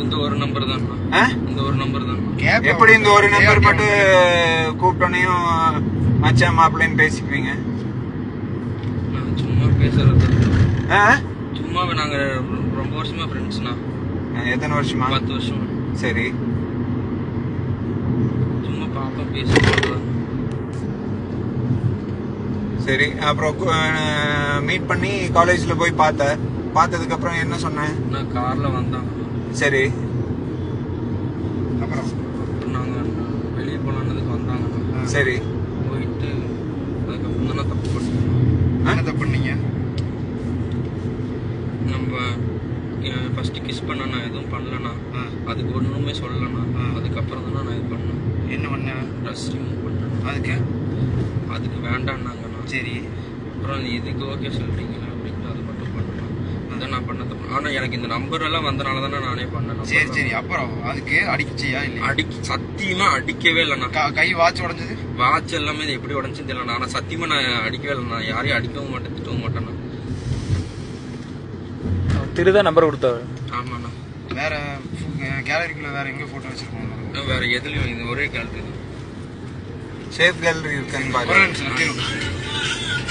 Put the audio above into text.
இந்த ஒரு நம்பர் தான். ஆ? இந்த ஒரு நம்பர் தான். எப்படி இந்த ஒரு நம்பர் மட்டும் கூப்பிட்டோனையும் மச்சான் மாப்பிள்ளைன்னு பேசிக்குவீங்க? நான் சும்மா பேசுறது. ஆ? சும்மா நாங்க ரொம்ப வருஷமா ஃப்ரெண்ட்ஸ்ண்ணா எத்தனை வருஷமா? பத்து வருஷம். சரி. சும்மா பாப்பா பேசுறது சரி அப்புறம் மீட் பண்ணி காலேஜ்ல போய் பார்த்த. பார்த்ததுக்கு அப்புறம் என்ன சொன்னேன் நான் கார்ல வந்தாங்க சரி. அப்புறம் அப்புறம் நாங்க வெளியே போலான்னதுக்கு வந்தாங்க. சரி. போயிட்டு அதுக்கப்புறம் தான் தப்பு பண்ணேன் என்ன தப்பு பண்ணீங்க? நம்ம ஃபர்ஸ்ட் கிஸ் பண்ண நான் எதுவும் பண்ணலண்ணா. அதுக்கு ஒன்றுமே சொல்லலண்ணா. அதுக்கப்புறம் தான் நான் இது பண்ணேன். என்ன பண்ண? ட்ரெஸ் ரிமூவ் பண்ணேன். அதுக்கு? அதுக்கு வேண்டான்னாங்கண்ணா. சரி. அப்புறம் இதுக்கு ஓகே சொல்றீங்களா அப்படின்ட்டு அது மட்டும் பண்ணேன் நான் பண்ண தப்பு ஆனால் எனக்கு இந்த நம்பர் எல்லாம் வந்தனால தானே நானே பண்ணேன். சரி சரி. அப்புறம் அதுக்கு அடிச்சியா இல்லையா? அடி சத்தியமா அடிக்கவே இல்லைண்ணா க- கை வாட்ச் உடைஞ்சது? வாட்ச் எல்லாமே இது எப்படி உடஞ்சுன்னு தெரியல ஆனால் சத்தியமா நான் அடிக்கவே இல்லை. நான் யாரையும் அடிக்கவும் மாட்டேன் திட்டவும் மாட்டேண்ணா திருதான் நம்பர் கொடுத்தவர். ஆமாண்ணா வேற கேலரிக்குள்ள வேற எங்க போட்டோ வச்சிருக்கோம். வேற எதுலையும் இது ஒரே கேள்வி சேஃப் கேலரி இருக்குன்னு ஒரு பாரு. நிமிஷம் இரு.